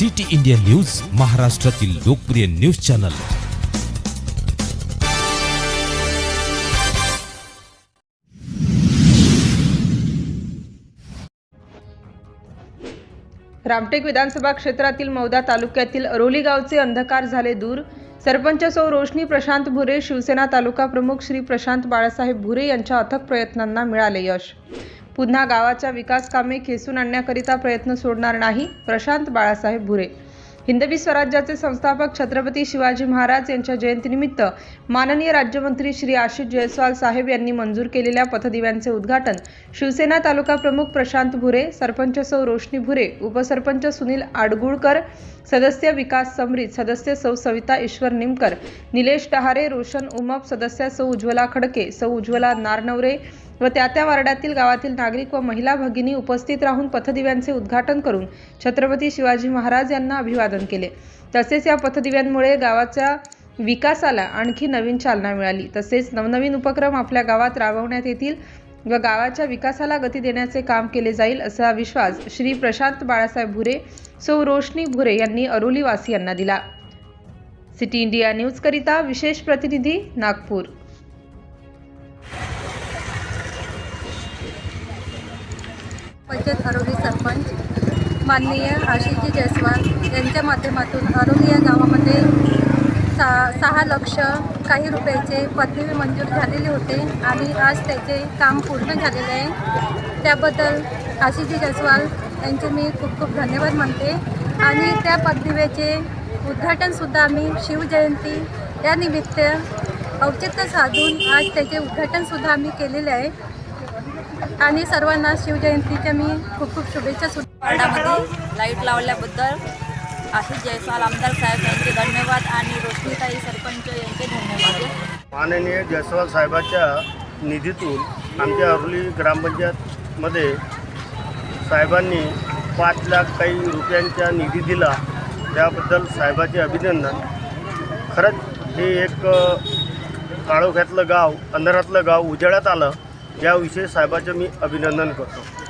City India news महाराष्ट्रातील लोकप्रिय news channel. Ramtek विधानसभा क्षेत्रातील मौदा तालुक्यातील अरोली गावचे अंधकार झाले दूर. सरपंच सौ रोशनी प्रशांत भुरे शिवसेना तालुका प्रमुख श्री प्रशांत बाळासाहेब भुरे यांच्या अथक प्रयत्नांना मिळाले यश. पुन्हा गावाच्या विकास कामे खेचून आणण्याकरिता प्रयत्न सोडणार नाही प्रशांत बाळासाहेब भुरे. हिंदवी स्वराज्याचे संस्थापक छत्रपती शिवाजी महाराज यांच्या जयंतीनिमित्त माननीय राज्यमंत्री श्री आशिष जयस्वाल साहेब यांनी मंजूर केलेल्या पथदिव्यांचे उद्घाटन शिवसेना तालुका प्रमुख प्रशांत भुरे सरपंच सौ रोशनी भुरे उपसरपंच सुनील आडगुळकर सदस्य विकास समरीत सदस्य सौ सविता ईश्वर निमकर निलेश डहारे रोशन उमप सदस्य सौ उज्ज्वला खडके सौ उज्ज्वला नारनवरे व त्या त्या वार्डातील गावातील नागरिक व महिला भगिनी उपस्थित राहून पथदिव्यांचे उद्घाटन करून छत्रपती शिवाजी महाराज यांना अभिवादन केले. तसेच या पथदिव्यांमुळे गावाच्या विकासाला आणखी नवीन चालना मिळाली. तसेच नवनवीन उपक्रम आपल्या गावात राबवण्यात येतील व गावाच्या विकासाला गती देण्याचे काम केले जाईल असा विश्वास श्री प्रशांत बाळासाहेब भुरे सौ रोशनी भुरे यांनी अरोली यांना दिला. सिटी इंडिया न्यूजकरिता विशेष प्रतिनिधी नागपूर. पंचायत आरोली सरपंच माननीय आशिषजी जयस्वाल यांच्या माध्यमातून आरोली या गावामध्ये सा सहा लक्ष काही रुपयाचे पदवी मंजूर झालेले होते आणि आज त्याचे काम पूर्ण झालेले आहे. त्याबद्दल आशिषजी जयस्वाल यांचे मी खूप खूप धन्यवाद मानते. आणि त्या पदविवेचे उद्घाटनसुद्धा आम्ही शिवजयंती या निमित्त औचित्य साधून आज त्याचे उद्घाटनसुद्धा आम्ही केलेले आहे. आणि सर्वांना शिवजयंतीच्या मी खूप खूप शुभेच्छा सुद्धा वार्डामध्ये लाइट लावल्याबद्दल. आशिष जयस्वाल आमदार साहेब यांचे धन्यवाद आणि रोशनीताई सरपंच यांचे धन्यवाद. माननीय जयस्वाल साहेबाच्या निधीतून आमच्या अरुली ग्रामपंचायतमध्ये साहेबांनी पाच लाख काही रुपयांचा निधी दिला. त्याबद्दल साहेबाचे अभिनंदन. खरंच हे एक काळोख्यातलं गाव अंधारातलं गाव उजेडात आलं. याविषयी साहेबाचं मी अभिनंदन करतो.